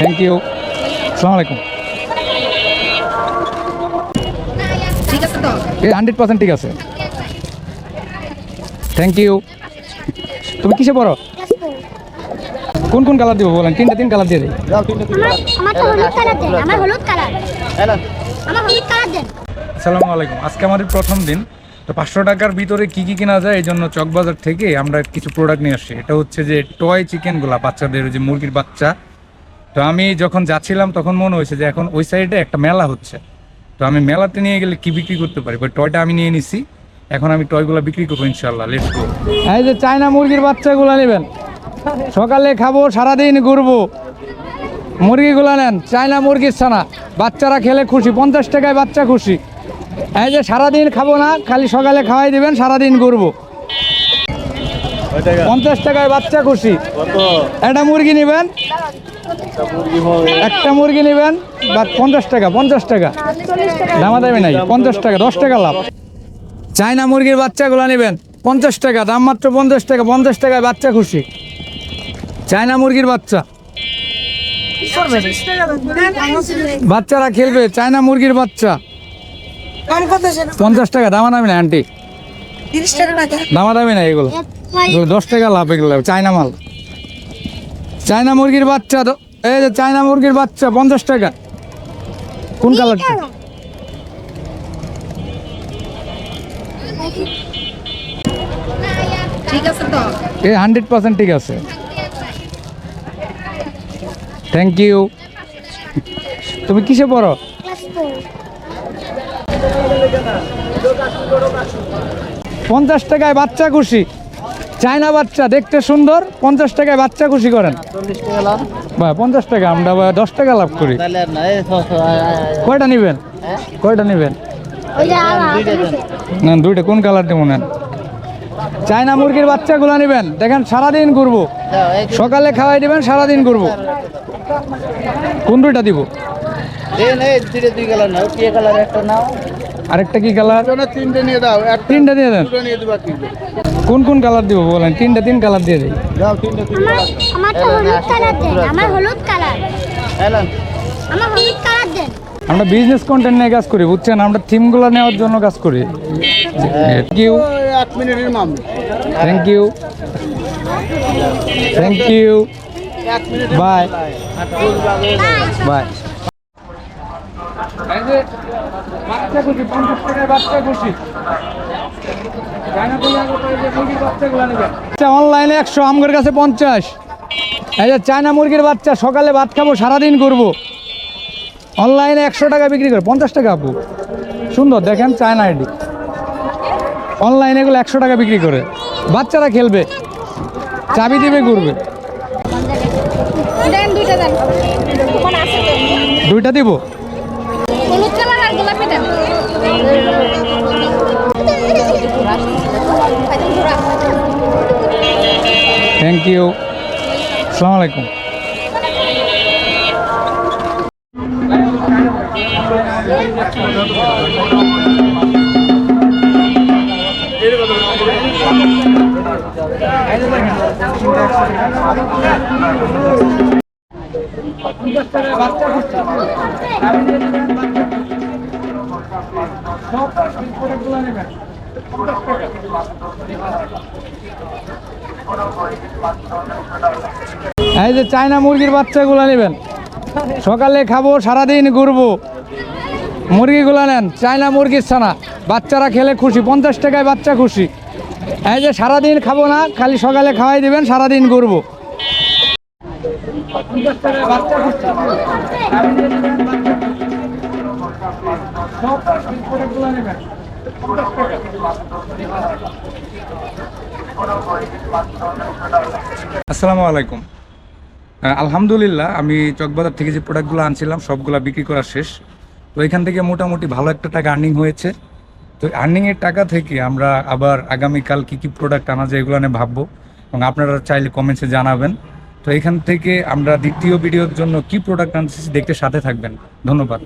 Thank you আসসালামু আলাইকুম ঠিক আছে তো এই হান্ড্রেড পার্সেন্ট ঠিক আছে। থ্যাংক ইউ তুমি কিসে পড়ো? কোন কোন কালার দিব বলেন? তিনটা তিন কালার দিয়ে দিই। আমার তো হলুদ কালার দেন আমার হলুদ কালার আমার হলুদ কালার দেন। আসসালামু আলাইকুম। আজকে আমাদের প্রথম দিন। তো পাঁচশো টাকার ভিতরে কি কি কেনা যায় এই জন্য চকবাজার থেকে আমরা কিছু প্রোডাক্ট নিয়ে আসছি। এটা হচ্ছে যে টয় চিকেনগুলা বাচ্চাদের যে মুরগির বাচ্চা। তো আমি যখন যাচ্ছিলাম তখন মনে হয়েছে যে এখন ওই সাইডে একটা মেলা হচ্ছে। তো আমি মেলাতে নিয়ে গেলে কি বিক্রি করতে পারি? ওই টয়টা আমি নিয়ে নিছি। এখন আমি টয়গুলো বিক্রি করব ইনশাল্লাহ লেটস গো এই যে চায়না মুরগির বাচ্চাগুলো নেবেন। সকালে খাব সারাদিন ঘুরবো। মুরগিগুলো নেন চায়না মুরগির ছানা। বাচ্চারা খেলে খুশি পঞ্চাশ টাকায় বাচ্চা খুশি। এই যে সারাদিন খাব না খালি সকালে খাওয়াই দিবেন সারাদিন ঘুরবো। পঞ্চাশ টাকায় বাচ্চা খুশি। একটা মুরগি নেবেন। একটা মুরগি নেবেন বা পঞ্চাশ টাকা পঞ্চাশ টাকা। দামা দামি নাই পঞ্চাশ টাকা দশ টাকা লাভ। চায়না মুরগির বাচ্চাগুলো নেবেন পঞ্চাশ টাকা দাম মাত্র পঞ্চাশ টাকা পঞ্চাশ টাকায় বাচ্চা খুশি। চায়না মুরগির বাচ্চা। বাচ্চারা খেলবে চায়না মুরগির বাচ্চা। পঞ্চাশ টাকা দামা দামি না আন্টি দামা দামি না এগুলো এগুলো। দশ টাকা লাভ এগুলো চায়না মাল। চায়না মুরগির বাচ্চা তো এই যে চায়না মুরগির বাচ্চা পঞ্চাশ টাকা। কোন কালারটা? ঠিক আছে তো। এই হান্ড্রেড পার্সেন্ট ঠিক আছে। থ্যাংক ইউ তুমি কিসে পড়ো? পঞ্চাশ টাকায় বাচ্চা খুশি। চায়না বাচ্চা দেখতে সুন্দর পঞ্চাশ টাকায় বাচ্চা খুশি করেন। বা পঞ্চাশ টাকা আমরা দশ টাকা লাভ করি। কয়টা নেবেন? কয়টা নেবেন? না দুইটা কোন কালার দেবো নেন চায়না মুরগির বাচ্চাগুলো নেবেন। দেখেন সারাদিন ঘুরবো। সকালে খাওয়াই দিবেন সারাদিন ঘুরবো। কোন দুইটা দিব? দুই কালার নাও। কি কালার একটা নাও? আরেকটা কি কালার? তিনটে নিয়ে দাও তিনটা দিয়ে দেন। নিয়ে দেবা তিনটে কোন কোন কালার দিব বলেন? তিনটা তিন কালার দিয়ে দিই। দাও তিনটে তিন আমার আমার তো হলুদ কালার দেন আমার হলুদ কালার। এলান। আমার হলুদ কালার দেন। আমরা বিজনেস কন্টেন্ট নিয়ে কাজ করি বুঝছেন? আমরা থিমগুলো নেওয়ার জন্য কাজ করি। থ্যাংক ইউ এক মিনিটের ma'am thank you thank you bye bye বাচ্চা খুশি পঞ্চাশ টাকায় বাচ্চা খুশি অনলাইনে একশো আমগের কাছে পঞ্চাশ। এই যে চায়না মুরগির বাচ্চা সকালে ভাত খাব সারাদিন করব অনলাইনে একশো টাকা বিক্রি করে পঞ্চাশ টাকা আপু। সুন্দর দেখেন চায়না আইডি। অনলাইনে এগুলো একশো টাকা বিক্রি করে। বাচ্চারা খেলবে চাবি দিবে ঘুরবে। দুইটা দিব হলুদ কালার আর গোলাপি দেন থ্যাংক ইউ আসসালামু আলাইকুম এই যে চায়না মুরগির বাচ্চাগুলো নেবেন। সকালে খাব, সারাদিন ঘুরবো। মুরগিগুলো নেন, চায়না মুরগির ছানা। বাচ্চারা খেলে খুশি, পঞ্চাশ টাকায় বাচ্চা খুশি। এই যে সারাদিন খাব না, খালি সকালে খাওয়াই দিবেন, সারাদিন ঘুরবো। বাচ্চা আসসালামু আলাইকুম। আলহামদুলিল্লাহ, আমি চকবাজার থেকে যে প্রোডাক্টগুলো আনছিলাম, সবগুলো বিক্রি করা শেষ। তো এখান থেকে মোটামুটি ভালো একটা টাকা আর্নিং হয়েছে। তো আর্নিংয়ের টাকা থেকে আমরা আবার আগামীকাল কী কী প্রোডাক্ট আনা যায় এগুলো নিয়ে ভাববো। এবং আপনারা চাইলে কমেন্টসে জানাবেন। তো এখান থেকে আমরা দ্বিতীয় ভিডিওর জন্য কি প্রোডাক্ট আনছি দেখতে সাথে থাকবেন। ধন্যবাদ।